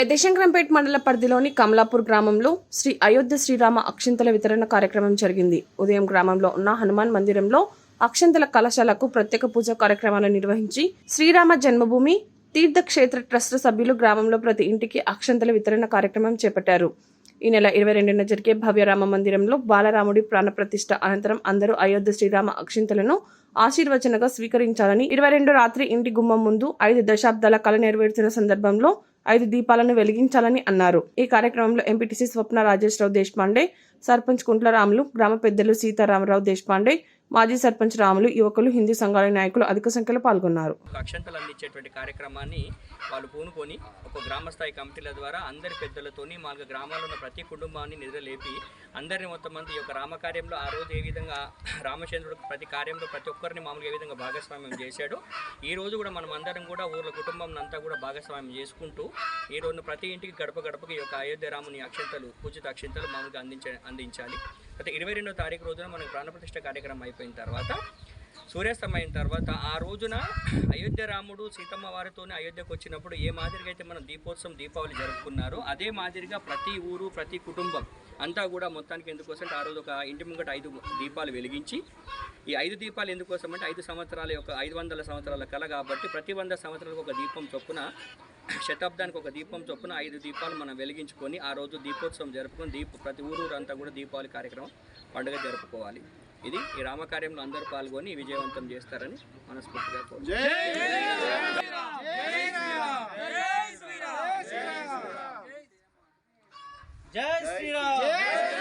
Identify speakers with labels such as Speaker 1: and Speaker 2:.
Speaker 1: పెద్దశంకరంపేట మండల పరిధిలోని కమలాపూర్ గ్రామంలో శ్రీ అయోధ్య శ్రీరామ అక్షింతల వితరణ కార్యక్రమం జరిగింది. ఉదయం గ్రామంలో ఉన్న హనుమాన్ మందిరంలో అక్షింతల కళాశాలకు ప్రత్యేక పూజ కార్యక్రమాలు నిర్వహించి శ్రీరామ జన్మభూమి తీర్థక్షేత్ర ట్రస్ట్ సభ్యులు గ్రామంలో ప్రతి ఇంటికి అక్షంతల వితరణ కార్యక్రమం చేపట్టారు. ఈ నెల ఇరవై రెండున జరిగే భవ్య రామ మందిరంలో బాలరాముడి ప్రాణప్రతిష్ఠ అనంతరం అందరూ అయోధ్య శ్రీరామ అక్షింతలను ఆశీర్వచనగా స్వీకరించాలని ఇరవై రెండు రాత్రి ఇంటి గుమ్మం ముందు ఐదు దశాబ్దాల కళ నెరవేర్చిన సందర్భంలో ఐదు దీపాలను వెలిగించాలని అన్నారు. ఈ కార్యక్రమంలో ఎంపీటీసీ స్వప్న రాజేశ్వరరావు దేశపాండే సర్పంచ్ కుంట్లరాములు గ్రామ పెద్దలు సీతారామరావు దేశపాండే మాజీ సర్పంచ్ రాములు యువకులు హిందూ సంఘాల నాయకులు అధిక సంఖ్యలో పాల్గొన్నారు.
Speaker 2: అక్షంతలు అందించేటువంటి కార్యక్రమాన్ని వాళ్ళు పూనుకొని ఒక గ్రామ స్థాయి కమిటీల ద్వారా అందరి పెద్దలతోని మా గ్రామాల్లో ఉన్న ప్రతి కుటుంబాన్ని నిద్రలేపి అందరిని మొత్తం మంది ఈ యొక్క రామకార్యంలో ఆ రోజు ఏ విధంగా రామచంద్రుడు ప్రతి కార్యంలో ప్రతి ఒక్కరిని మామూలుగా ఏ విధంగా భాగస్వామ్యం చేశాడో ఈ రోజు కూడా మనం అందరం కూడా ఊర్ల కుటుంబం అంతా కూడా భాగస్వామ్యం చేసుకుంటూ ఈ రోజు ప్రతి ఇంటికి గడప గడపకి ఈ యొక్క అయోధ్య రాముని అక్షంతలు పూజిత అక్షంతలు మామూలుగా అందించ అందించాలి. గత ఇరవై రెండో తారీఖు రోజున మనకు ప్రాణప్రతిష్ఠ కార్యక్రమం అయిపోయిన తర్వాత సూర్యాస్తమయం తర్వాత ఆ రోజున అయోధ్య రాముడు సీతమ్మ వారితోనే అయోధ్యకు వచ్చినప్పుడు ఏ మాదిరిగా అయితే మనం దీపోత్సవం దీపావళి జరుపుకున్నారో అదే మాదిరిగా ప్రతి ఊరు ప్రతి కుటుంబం అంతా కూడా మొత్తానికి ఎందుకోసం అంటే ఆ రోజు ఒక ఇంటి ముంగట ఐదు దీపాలు వెలిగించి ఈ ఐదు దీపాలు ఎందుకోసం అంటే ఐదు సంవత్సరాల యొక్క ఐదు వందల సంవత్సరాల కళ కాబట్టి ప్రతి వంద సంవత్సరాలకు ఒక దీపం చొప్పున శతాబ్దానికి ఒక దీపం చొప్పున ఐదు దీపాలు మనం వెలిగించుకొని ఆ రోజు దీపోత్సవం జరుపుకొని దీప ప్రతి ఊరు అంతా కూడా దీపావళి కార్యక్రమం పండుగ జరుపుకోవాలి. ఇది ఈ రామకార్యంలో అందరూ పాల్గొని విజయవంతం చేస్తారని మనస్ఫూర్తిగా కోరుతున్నాను.
Speaker 3: జై శ్రీరామ్!